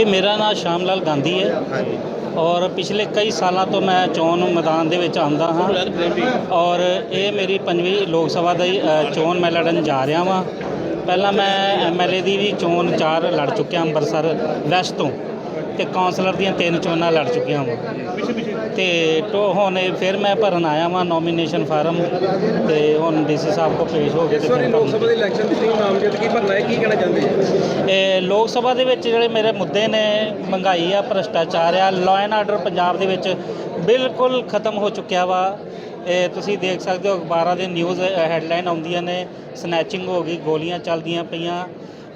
ਜੀ ਮੇਰਾ ਨਾਮ ਸ਼ਾਮ ਲਾਲ ਗਾਂਧੀ ਹੈ। ਹਾਂਜੀ। ਔਰ ਪਿਛਲੇ ਕਈ ਸਾਲਾਂ ਤੋਂ ਮੈਂ ਚੋਣ ਮੈਦਾਨ ਦੇ ਵਿੱਚ ਆਉਂਦਾ ਹਾਂ। ਔਰ ਇਹ ਮੇਰੀ ਪੰਜਵੀਂ ਲੋਕ ਸਭਾ ਦੀ ਚੋਣ ਮੈਂ ਲੜਨ ਜਾ ਰਿਹਾ ਵਾਂ। ਪਹਿਲਾਂ ਮੈਂ ਐਮਐਲਏ ਦੀ ਵੀ ਚੋਣ ਚਾਰ ਲੜ ਚੁੱਕਿਆ ਅੰਮ੍ਰਿਤਸਰ ਵੈਸਟ ਤੋਂ। ਤੇ ਕਾਉਂਸਲਰ ਦੀਆਂ ਤਿੰਨ ਚੋਣਾਂ ਲੜ ਚੁੱਕਿਆ ਵਾਂ। ਤੇ ਟੋ ਹੁਣ ਫਿਰ ਮੈਂ ਭਰਨ ਆਇਆ ਵਾਂ ਨੋਮੀਨੇਸ਼ਨ ਫਾਰਮ ਤੇ ਹੁਣ ਡੀਸੀ ਸਾਹਿਬ ਕੋ ਪੇਸ਼ ਹੋ ਕੇ ਤੇ ਫਿਰ ਲੋਕ ਸਭਾ ਦੇ ਇਲੈਕਸ਼ਨ ਦੀ ਤੁਸੀਂ ਨਾਮਜ਼ਦ ਕੀ ਭਰਨਾ ਹੈ? ਕੀ ਕਹਿਣਾ ਚਾਹੁੰਦੇ ਇਹ ਲੋਕ ਸਭਾ ਦੇ ਵਿੱਚ ਜਿਹੜੇ ਮੇਰੇ ਮੁੱਦੇ ਨੇ ਮਹਿੰਗਾਈ ਆ ਭ੍ਰਸ਼ਟਾਚਾਰ ਆ ਲਾਅ ਐਂਡ ਆਰਡਰ ਪੰਜਾਬ ਦੇ ਵਿੱਚ ਬਿਲਕੁਲ ਖਤਮ ਹੋ ਚੁੱਕਿਆ ਵਾ। ਇਹ ਤੁਸੀਂ ਦੇਖ ਸਕਦੇ ਹੋ ਅਖਬਾਰਾਂ ਦੇ ਨਿਊਜ਼ ਹੈਡਲਾਈਨ ਆਉਂਦੀਆਂ ਨੇ ਸਨੈਚਿੰਗ ਹੋ ਗਈ ਗੋਲੀਆਂ ਚੱਲਦੀਆਂ ਪਈਆਂ।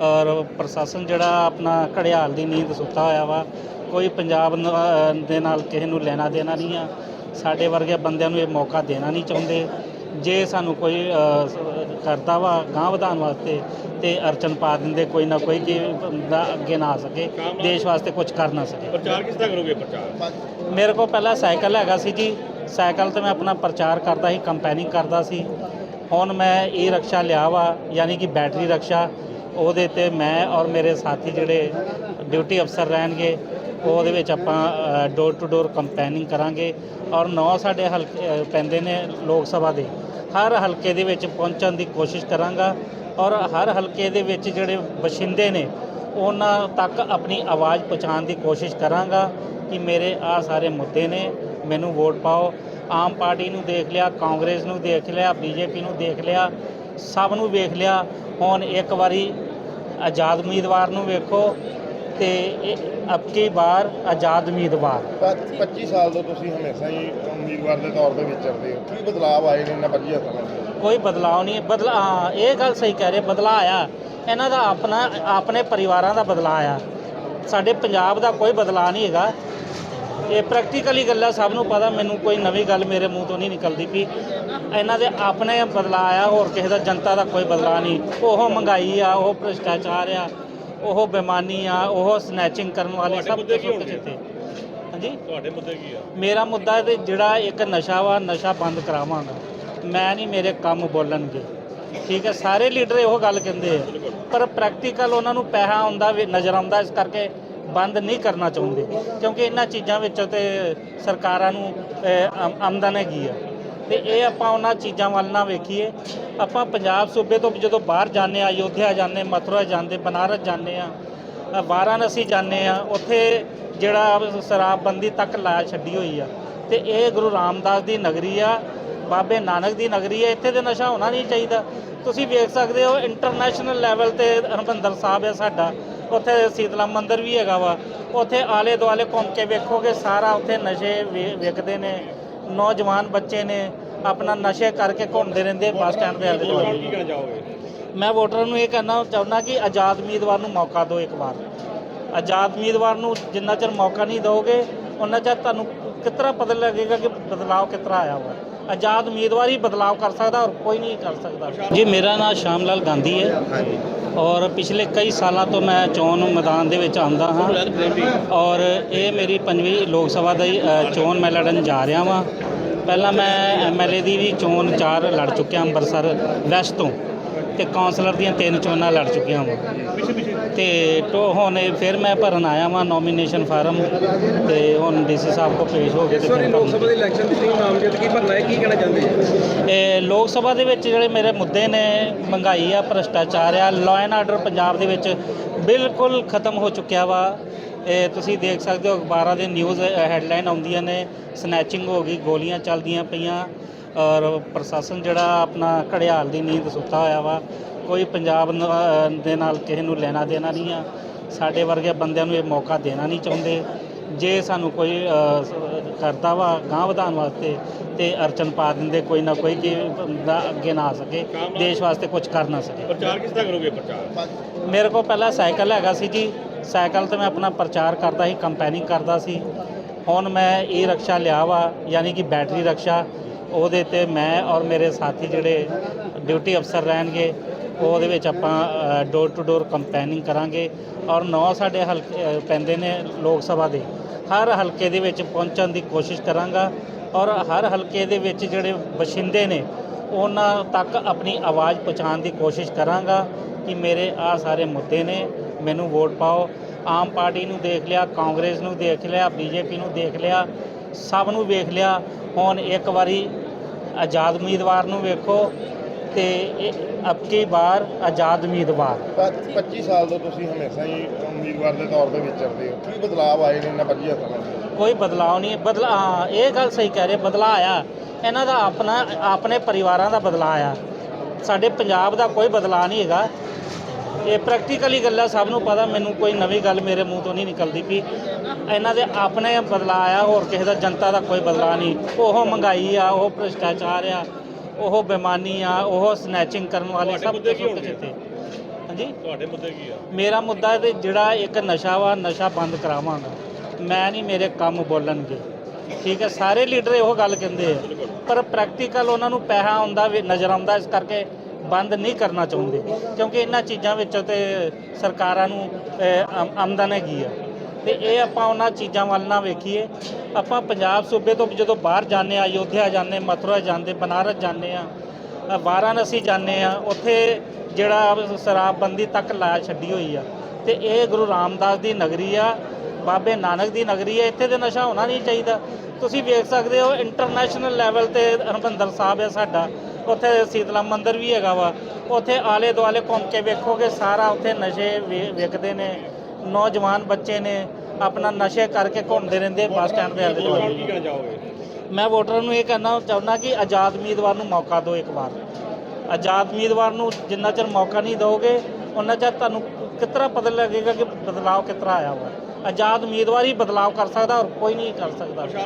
ਔਰ ਪ੍ਰਸ਼ਾਸਨ ਜਿਹੜਾ ਆਪਣਾ ਘੜਿਆਲ ਦੀ ਨੀਂਦ ਸੁੱਤਾ ਹੋਇਆ ਵਾ ਕੋਈ ਪੰਜਾਬ ਨ- ਦੇ ਨਾਲ ਕਿਸੇ ਨੂੰ ਲੈਣਾ ਦੇਣਾ ਨਹੀਂ ਆ। ਸਾਡੇ ਵਰਗੇ ਬੰਦਿਆਂ ਨੂੰ ਇਹ ਮੌਕਾ ਦੇਣਾ ਨਹੀਂ ਚਾਹੁੰਦੇ। ਜੇ ਸਾਨੂੰ ਕੋਈ ਅ, ਸ- ਕਰਦਾ ਵਾ ਗਾਂ ਵਧਾਉਣ ਵਾਸਤੇ ਤੇ ਅਰਚਨ ਪਾ ਦਿੰਦੇ ਕੋਈ ਨਾ ਕੋਈ ਕਿ ਬੰਦਾ ਅੱਗੇ ਨਾ ਆ ਸਕੇ ਦੇਸ਼ ਵਾਸਤੇ ਕੁਝ ਕਰ ਨਾ ਸਕੇ। ਪ੍ਰਚਾਰ ਕਿਸ ਤਰ੍ਹਾਂ ਕਰੋਗੇ ਪ੍ਰਚਾਰ? ਮੇਰੇ ਕੋਲ ਪਹਿਲਾਂ ਸਾਈਕਲ ਹੈਗਾ ਸੀ ਜੀ। ਸਾਈਕਲ ਤੇ ਮੈਂ ਆਪਣਾ ਪ੍ਰਚਾਰ ਕਰਦਾ ਸੀ ਕੰਪੇਨਿੰਗ ਕਰਦਾ ਸੀ। ਹੁਣ ਮੈਂ ਇਹ ਰਕਸ਼ਾ ਲਿਆ ਵਾ ਯਾਨੀ ਕਿ ਬੈਟਰੀ ਰਕਸ਼ਾ। ਉਹਦੇ ਤੇ ਮੈਂ ਔਰ ਮੇਰੇ ਸਾਥੀ ਜਿਹੜੇ ਡਿਊਟੀ ਅਫਸਰ ਰਹਿਣਗੇ, ਉਹਦੇ ਵਿੱਚ ਆਪਾਂ ਡੋਰ ਟੂ ਡੋਰ ਕੰਪੇਨਿੰਗ ਕਰਾਂਗੇ ਔਰ ਨੌ ਸਾਡੇ ਹਲਕੇ ਪੈਂਦੇ ਨੇ ਲੋਕ ਸਭਾ ਦੇ। ਹਰ ਹਲਕੇ ਦੇ ਵਿੱਚ ਪਹੁੰਚਣ ਦੀ ਕੋਸ਼ਿਸ਼ ਕਰਾਂਗਾ ਔਰ ਹਰ ਹਲਕੇ ਦੇ ਵਿੱਚ ਜਿਹੜੇ ਬਸ਼ਿੰਦੇ ਨੇ, ਉਹਨਾਂ ਤੱਕ ਆਪਣੀ ਆਵਾਜ਼ ਪਹੁੰਚਾਉਣ ਦੀ ਕੋਸ਼ਿਸ਼ ਕਰਾਂਗਾ ਕਿ ਮੇਰੇ ਆ ਸਾਰੇ ਮੁੱਦੇ ਨੇ, ਮੈਨੂੰ ਵੋਟ ਪਾਓ। ਆਮ ਪਾਰਟੀ ਨੂੰ ਦੇਖ ਲਿਆ, ਕਾਂਗਰਸ ਨੂੰ ਦੇਖ ਲਿਆ, ਬੀਜੇਪੀ ਨੂੰ ਦੇਖ ਲਿਆ, ਸਭ ਨੂੰ ਵੇਖ ਲਿਆ। ਹੁਣ ਇੱਕ ਵਾਰੀ ਆਜ਼ਾਦ ਉਮੀਦਵਾਰ ਨੂੰ ਵੇਖੋ ਤੇ ਇਹ ਅਬਕੀ ਵਾਰ ਆਜ਼ਾਦ ਉਮੀਦਵਾਰ। ਪਰ 25 ਸਾਲ ਤੋਂ ਤੁਸੀਂ ਹਮੇਸ਼ਾ ਹੀ ਉਮੀਦਵਾਰ ਦੇ ਤੌਰ ਤੇ ਵਿਚਰਦੇ ਹੋ। ਕੀ ਬਦਲਾਅ ਆਏ ਨੇ ਇਹਨਾਂ 25 ਸਾਲਾਂ ਕੋਈ ਬਦਲਾਅ ਨਹੀਂ ਬਦਲਾ ਹਾਂ, ਇਹ ਗੱਲ ਸਹੀ ਕਹਿ ਰਹੇ ਬਦਲਾਅ ਆਇਆ। ਇਹਨਾਂ ਦਾ ਆਪਣਾ ਆਪਣੇ ਪਰਿਵਾਰਾਂ ਦਾ ਬਦਲਾਅ ਆ ਸਾਡੇ ਪੰਜਾਬ ਦਾ ਕੋਈ ਬਦਲਾਅ ਨਹੀਂ ਹੈਗਾ। ਇਹ ਪ੍ਰੈਕਟੀਕਲੀ ਗੱਲਾਂ ਸਭ ਨੂੰ ਪਤਾ ਮੈਨੂੰ ਕੋਈ ਨਵੀਂ ਗੱਲ ਮੇਰੇ ਮੂੰਹ ਤੋਂ ਨਹੀਂ ਨਿਕਲਦੀ ਪਈ। ਇਹਨਾਂ ਦੇ ਆਪਣੇ ਬਦਲਾਅ ਆ ਹੋਰ ਕਿਸੇ ਦਾ ਜਨਤਾ ਦਾ ਕੋਈ ਬਦਲਾਅ ਨਹੀਂ। ਉਹ ਮਹਿੰਗਾਈ ਆ ਉਹ ਭ੍ਰਿਸ਼ਟਾਚਾਰ ਆ ਉਹ ਬੇਮਾਨੀ ਆ ਉਹ ਸਨੈਚਿੰਗ ਕਰਨ ਵਾਲੇ ਸਭ ਮੁੱਦੇ ਕੀ ਕੁਛ ਹੋਣਗੇ? ਜਿੱਤੇ ਹਾਂਜੀ? ਤੁਹਾਡੇ ਮੁੱਦੇ ਕੀ ਆ? ਮੇਰਾ ਮੁੱਦਾ ਤੇ ਜਿਹੜਾ ਇੱਕ ਨਸ਼ਾ ਵਾ ਨਸ਼ਾ ਬੰਦ ਕਰਾਵਾਂਗਾ। ਮੈਂ ਨਹੀਂ ਮੇਰੇ ਕੰਮ ਬੋਲਣਗੇ। ਠੀਕ ਹੈ ਸਾਰੇ ਲੀਡਰ ਇਹੋ ਗੱਲ ਕਹਿੰਦੇ ਆ। ਪਰ ਪ੍ਰੈਕਟੀਕਲ ਉਹਨਾਂ ਨੂੰ ਪੈਸਾ ਆਉਂਦਾ ਵੀ ਨਜ਼ਰ ਆਉਂਦਾ ਇਸ ਕਰਕੇ। ਬੰਦ ਨਹੀਂ ਕਰਨਾ ਚਾਹੁੰਦੇ, ਕਿਉਂਕਿ ਇਹਨਾਂ ਚੀਜ਼ਾਂ ਵਿੱਚੋਂ ਤੇ ਸਰਕਾਰਾਂ ਨੂੰ ਆਮਦਨ ਹੈਗੀ ਆ। ਤੇ ਇਹ ਆਪਾਂ ਉਹਨਾਂ ਚੀਜ਼ਾਂ ਵੱਲ ਨਾ ਵੇਖੀਏ। ਆਪਾਂ ਪੰਜਾਬ ਸੂਬੇ ਤੋਂ ਜਦੋਂ ਬਾਹਰ ਜਾਂਦੇ ਆ, ਅਯੋਧਿਆ ਜਾਂਦੇ, ਮਥੁਰਾ ਜਾਂਦੇ, ਬਨਾਰਸ ਜਾਂਦੇ ਆ ਵਾਰਾਣਸੀ ਜਾਂਦੇ ਆ, ਉੱਥੇ ਜਿਹੜਾ ਸ਼ਰਾਬਬੰਦੀ ਤੱਕ ਲਾ ਛੱਡੀ ਹੋਈ ਆ। ਤੇ ਇਹ ਗੁਰੂ ਰਾਮਦਾਸ ਦੀ ਨਗਰੀ ਆ, ਬਾਬੇ ਨਾਨਕ ਦੀ ਨਗਰੀ ਆ, ਇੱਥੇ ਤੇ ਨਸ਼ਾ ਹੋਣਾ ਨਹੀਂ ਚਾਹੀਦਾ। ਤੁਸੀਂ ਵੇਖ ਸਕਦੇ ਹੋ, ਇੰਟਰਨੈਸ਼ਨਲ ਲੈਵਲ ਤੇ ਹਰਮੰਦਰ ਸਾਹਿਬ ਹੈ ਸਾਡਾ। ਉੱਥੇ ਸੀਤਲਾ ਮੰਦਿਰ ਵੀ ਹੈਗਾ ਵਾ। ਉੱਥੇ ਆਲੇ ਦੁਆਲੇ ਘੁੰਮ ਕੇ ਵੇਖੋਗੇ ਸਾਰਾ ਉੱਥੇ ਨਸ਼ੇ ਵਿਕਦੇ ਨੇ। ਨੌਜਵਾਨ ਬੱਚੇ ਨੇ ਆਪਣਾ ਨਸ਼ੇ ਕਰਕੇ ਘੁੰਮਦੇ ਰਹਿੰਦੇ ਬੱਸ ਸਟੈਂਡ ਦੇ ਆਲੇ ਦੁਆਲੇ ਮੈਂ ਵੋਟਰਾਂ ਨੂੰ ਇਹ ਕਹਿਣਾ ਚਾਹੁੰਦਾ ਕਿ ਆਜ਼ਾਦ ਉਮੀਦਵਾਰ ਨੂੰ ਮੌਕਾ ਦਿਓ ਇੱਕ ਵਾਰ। ਆਜ਼ਾਦ ਉਮੀਦਵਾਰ ਨੂੰ ਜਿੰਨਾ ਚਿਰ ਮੌਕਾ ਨਹੀਂ ਦਿਓਗੇ ਉਹਨਾਂ ਚਿਰ ਤੁਹਾਨੂੰ ਕਿਤਰਾ ਪਤਾ ਲੱਗੇਗਾ ਕਿ ਬਦਲਾਅ ਕਿਤਰਾ ਆਇਆ ਹੋਇਆ ਆਜ਼ਾਦ ਉਮੀਦਵਾਰ ਹੀ ਬਦਲਾਅ ਕਰ ਸਕਦਾ ਔਰ ਕੋਈ ਨਹੀਂ ਕਰ ਸਕਦਾ। ਜੀ ਮੇਰਾ ਨਾਮ ਸ਼ਾਮ ਲਾਲ ਗਾਂਧੀ ਹੈ। ਔਰ ਪਿਛਲੇ ਕਈ ਸਾਲਾਂ ਤੋਂ ਮੈਂ ਚੋਣ ਮੈਦਾਨ ਦੇ ਵਿੱਚ ਆਉਂਦਾ ਹਾਂ। ਔਰ ਇਹ ਮੇਰੀ ਪੰਜਵੀਂ ਲੋਕ ਸਭਾ ਦੀ ਚੋਣ ਮੈਂ ਲੜਨ ਜਾ ਰਿਹਾ ਵਾਂ। ਪਹਿਲਾਂ ਮੈਂ ਐਮਐਲਏ ਦੀ ਵੀ ਚੋਣ ਚਾਰ ਲੜ ਚੁੱਕਿਆ ਅੰਮ੍ਰਿਤਸਰ ਵੈਸਟ ਤੋਂ। ਤੇ ਕਾਉਂਸਲਰ ਦੀਆਂ ਤਿੰਨ ਚੋਣਾਂ ਲੜ ਚੁੱਕਿਆ ਵਾਂ। ਤੇ ਟੋ ਹੁਣ ਫਿਰ ਮੈਂ ਭਰਨ ਆਇਆ ਵਾਂ ਨੋਮੀਨੇਸ਼ਨ ਫਾਰਮ ਤੇ ਹੁਣ ਡੀਸੀ ਸਾਹਿਬ ਕੋ ਪੇਸ਼ ਹੋ ਕੇ ਤੇ ਫਿਰ ਲੋਕ ਸਭਾ ਦੇ ਇਲੈਕਸ਼ਨ ਦੀ ਤੁਸੀਂ ਨਾਮਜ਼ਦ ਕੀ ਭਰਨਾ ਹੈ? ਕੀ ਕਹਿਣਾ ਚਾਹੁੰਦੇ ਇਹ ਲੋਕ ਸਭਾ ਦੇ ਵਿੱਚ ਜਿਹੜੇ ਮੇਰੇ ਮੁੱਦੇ ਨੇ ਮਹਿੰਗਾਈ ਆ ਭ੍ਰਸ਼ਟਾਚਾਰ ਆ ਲਾਅ ਐਂਡ ਆਰਡਰ ਪੰਜਾਬ ਦੇ ਵਿੱਚ ਬਿਲਕੁਲ ਖਤਮ ਹੋ ਚੁੱਕਿਆ ਵਾ। ਇਹ ਤੁਸੀਂ ਦੇਖ ਸਕਦੇ ਹੋ ਅਖਬਾਰਾਂ ਦੇ ਨਿਊਜ਼ ਹੈਡਲਾਈਨ ਆਉਂਦੀਆਂ ਨੇ ਸਨੈਚਿੰਗ ਹੋ ਗਈ ਗੋਲੀਆਂ ਚੱਲਦੀਆਂ ਪਈਆਂ। ਔਰ ਪ੍ਰਸ਼ਾਸਨ ਜਿਹੜਾ ਆਪਣਾ ਘੜਿਆਲ ਦੀ ਨੀਂਦ ਸੁੱਤਾ ਹੋਇਆ ਵਾ ਕੋਈ ਪੰਜਾਬ ਨ- ਦੇ ਨਾਲ ਕਿਸੇ ਨੂੰ ਲੈਣਾ ਦੇਣਾ ਨਹੀਂ ਆ। ਸਾਡੇ ਵਰਗੇ ਬੰਦਿਆਂ ਨੂੰ ਇਹ ਮੌਕਾ ਦੇਣਾ ਨਹੀਂ ਚਾਹੁੰਦੇ। ਜੇ ਸਾਨੂੰ ਕੋਈ ਸ- ਕਰਦਾ ਵਾ ਗਾਂ ਵਧਾਉਣ ਵਾਸਤੇ ਤੇ ਅਰਚਨ ਪਾ ਦਿੰਦੇ ਕੋਈ ਨਾ ਕੋਈ ਕਿ ਬੰਦਾ ਅੱਗੇ ਨਾ ਆ ਸਕੇ ਦੇਸ਼ ਵਾਸਤੇ ਕੁਝ ਕਰ ਨਾ ਸਕੇ। ਪ੍ਰਚਾਰ ਕਿਸ ਤਰ੍ਹਾਂ ਕਰੋਗੇ ਪ੍ਰਚਾਰ? ਮੇਰੇ ਕੋਲ ਪਹਿਲਾਂ ਸਾਈਕਲ ਹੈਗਾ ਸੀ ਜੀ। ਸਾਈਕਲ ਤੇ ਮੈਂ ਆਪਣਾ ਪ੍ਰਚਾਰ ਕਰਦਾ ਸੀ ਕੰਪੇਨਿੰਗ ਕਰਦਾ ਸੀ। ਹੁਣ ਮੈਂ ਇਹ ਰਕਸ਼ਾ ਲਿਆ ਵਾ ਯਾਨੀ ਕਿ ਬੈਟਰੀ ਰਕਸ਼ਾ। ਉਹਦੇ ਤੇ ਮੈਂ ਔਰ ਮੇਰੇ ਸਾਥੀ ਜਿਹੜੇ ਡਿਊਟੀ ਅਫਸਰ ਰਹਿਣਗੇ, ਉਹਦੇ ਵਿੱਚ ਆਪਾਂ ਡੋਰ ਟੂ ਡੋਰ ਕੰਪੇਨਿੰਗ ਕਰਾਂਗੇ ਔਰ ਨੌ ਸਾਡੇ ਹਲਕੇ ਪੈਂਦੇ ਨੇ ਲੋਕ ਸਭਾ ਦੇ। ਹਰ ਹਲਕੇ ਦੇ ਵਿੱਚ ਪਹੁੰਚਣ ਦੀ ਕੋਸ਼ਿਸ਼ ਕਰਾਂਗਾ ਔਰ ਹਰ ਹਲਕੇ ਦੇ ਵਿੱਚ ਜਿਹੜੇ ਬਸ਼ਿੰਦੇ ਨੇ, ਉਹਨਾਂ ਤੱਕ ਆਪਣੀ ਆਵਾਜ਼ ਪਹੁੰਚਾਉਣ ਦੀ ਕੋਸ਼ਿਸ਼ ਕਰਾਂਗਾ ਕਿ ਮੇਰੇ ਆ ਸਾਰੇ ਮੁੱਦੇ ਨੇ, ਮੈਨੂੰ ਵੋਟ ਪਾਓ। ਆਮ ਪਾਰਟੀ ਨੂੰ ਦੇਖ ਲਿਆ, ਕਾਂਗਰਸ ਨੂੰ ਦੇਖ ਲਿਆ, ਬੀਜੇਪੀ ਨੂੰ ਦੇਖ ਲਿਆ, ਸਭ ਨੂੰ ਵੇਖ ਲਿਆ। ਹੁਣ ਇੱਕ ਵਾਰੀ ਆਜ਼ਾਦ ਉਮੀਦਵਾਰ ਨੂੰ ਵੇਖੋ ਤੇ ਇਹ ਅਬਕੀ ਵਾਰ ਆਜ਼ਾਦ ਉਮੀਦਵਾਰ। ਪਰ 25 ਸਾਲ ਤੋਂ ਤੁਸੀਂ ਹਮੇਸ਼ਾ ਹੀ ਉਮੀਦਵਾਰ ਦੇ ਤੌਰ ਤੇ ਵਿਚਰਦੇ ਹੋ। ਕੀ ਬਦਲਾਅ ਆਏ ਨੇ ਇਹਨਾਂ 25 ਸਾਲਾਂ ਵਿੱਚ? ਕੋਈ ਬਦਲਾਅ ਨਹੀਂ ਬਦਲਾ ਹਾਂ ਇਹ ਗੱਲ ਸਹੀ ਕਹਿ ਰਹੇ ਬਦਲਾਅ ਆਇਆ। ਇਹਨਾਂ ਦਾ ਆਪਣਾ ਆਪਣੇ ਪਰਿਵਾਰਾਂ ਦਾ ਬਦਲਾਅ ਆਇਆ। ਸਾਡੇ ਪੰਜਾਬ ਦਾ ਕੋਈ ਬਦਲਾਅ ਨਹੀਂ ਹੈਗਾ। ਇਹ ਪ੍ਰੈਕਟੀਕਲੀ ਗੱਲਾਂ ਸਭ ਨੂੰ ਪਤਾ ਮੈਨੂੰ ਕੋਈ ਨਵੀਂ ਗੱਲ ਮੇਰੇ ਮੂੰਹ ਤੋਂ ਨਹੀਂ ਨਿਕਲਦੀ ਵੀ ਇਹਨਾਂ ਦੇ ਆਪਣੇ ਬਦਲਾਅ ਆਇਆ ਹੋਰ ਕਿਸੇ ਦਾ ਜਨਤਾ ਦਾ ਕੋਈ ਬਦਲਾਅ ਨਹੀਂ। ਉਹ ਮਹਿੰਗਾਈ ਆ ਉਹ ਭ੍ਰਿਸ਼ਟਾਚਾਰ ਆ ਉਹ ਬੇਮਾਨੀ ਆ ਉਹ ਸਨੈਚਿੰਗ ਕਰਨ ਵਾਲੇ ਸਭ ਕੁਝ? ਇੱਥੇ। ਹਾਂਜੀ? ਤੁਹਾਡੇ ਮੁੱਦੇ ਕੀ ਆ? ਮੇਰਾ ਮੁੱਦਾ ਤੇ ਜਿਹੜਾ ਇੱਕ ਨਸ਼ਾ ਵਾ ਨਸ਼ਾ ਬੰਦ ਕਰਾਵਾਂਗਾ। ਮੈਂ ਨਹੀਂ ਮੇਰੇ ਕੰਮ ਬੋਲਣਗੇ। ਠੀਕ ਹੈ ਸਾਰੇ ਲੀਡਰ ਇਹੋ ਗੱਲ ਕਹਿੰਦੇ ਆ। ਪਰ ਪ੍ਰੈਕਟੀਕਲ ਉਹਨਾਂ ਨੂੰ ਪੈਸਾ ਆਉਂਦਾ ਵੀ ਨਜ਼ਰ ਆਉਂਦਾ ਇਸ ਕਰਕੇ। ਬੰਦ ਨਹੀਂ ਕਰਨਾ ਚਾਹੁੰਦੇ, ਕਿਉਂਕਿ ਇਹਨਾਂ ਚੀਜ਼ਾਂ ਵਿੱਚੋਂ ਤੇ ਸਰਕਾਰਾਂ ਨੂੰ ਆਮਦਨ ਹੈਗੀ ਆ। ਤੇ ਇਹ ਆਪਾਂ ਉਹਨਾਂ ਚੀਜ਼ਾਂ ਵੱਲ ਨਾ ਵੇਖੀਏ। ਆਪਾਂ ਪੰਜਾਬ ਸੂਬੇ ਤੋਂ ਜਦੋਂ ਬਾਹਰ ਜਾਂਦੇ ਆ ਅਯੋਧਿਆ ਜਾਂਦੇ, ਮਥੁਰਾ ਜਾਂਦੇ, ਬਨਾਰਸ ਜਾਂਦੇ ਆ ਵਾਰਾਣਸੀ ਜਾਂਦੇ ਆ ਉੱਥੇ ਜਿਹੜਾ ਸ਼ਰਾਬਬੰਦੀ ਤੱਕ ਲਾ ਛੱਡੀ ਹੋਈ ਆ। ਤੇ ਇਹ ਗੁਰੂ ਰਾਮਦਾਸ ਦੀ ਨਗਰੀ ਆ, ਬਾਬੇ ਨਾਨਕ ਦੀ ਨਗਰੀ ਹੈ ਇੱਥੇ ਤੇ ਨਸ਼ਾ ਹੋਣਾ ਨਹੀਂ ਚਾਹੀਦਾ। ਤੁਸੀਂ ਵੇਖ ਸਕਦੇ ਹੋ, ਇੰਟਰਨੈਸ਼ਨਲ ਲੈਵਲ ਤੇ ਹਰਮੰਦਰ ਸਾਹਿਬ ਹੈ ਸਾਡਾ। ਉੱਥੇ ਸੀਤਲਾ ਮੰਦਿਰ ਵੀ ਹੈਗਾ ਵਾ। ਉੱਥੇ ਆਲੇ ਦੁਆਲੇ ਘੁੰਮ ਕੇ ਵੇਖੋਗੇ ਸਾਰਾ ਉੱਥੇ ਨਸ਼ੇ ਵਿਕਦੇ ਨੇ ਨੌਜਵਾਨ ਬੱਚੇ ਨੇ ਆਪਣਾ ਨਸ਼ੇ ਕਰਕੇ ਘੁੰਮਦੇ ਰਹਿੰਦੇ ਬੱਸ ਸਟੈਂਡ ਦੇ ਆਲੇ ਦੁਆਲੇ। ਮੈਂ ਵੋਟਰਾਂ ਨੂੰ ਇਹ ਕਹਿਣਾ ਚਾਹੁੰਦਾ ਕਿ ਆਜ਼ਾਦ ਉਮੀਦਵਾਰ ਨੂੰ ਮੌਕਾ ਦਿਓ ਇੱਕ ਵਾਰ। ਆਜ਼ਾਦ ਉਮੀਦਵਾਰ ਨੂੰ ਜਿੰਨਾ ਚਿਰ ਮੌਕਾ ਨਹੀਂ ਦਿਓਗੇ ਉਹਨਾਂ ਚਿਰ ਤੁਹਾਨੂੰ ਕਿਤਰਾ ਪਤਾ ਲੱਗੇਗਾ ਕਿ ਬਦਲਾਅ ਕਿਤਰਾ ਆਇਆ ਵਾ। ਆਜ਼ਾਦ ਉਮੀਦਵਾਰ ਹੀ ਬਦਲਾਅ ਕਰ ਸਕਦਾ ਔਰ ਕੋਈ ਨਹੀਂ ਕਰ ਸਕਦਾ।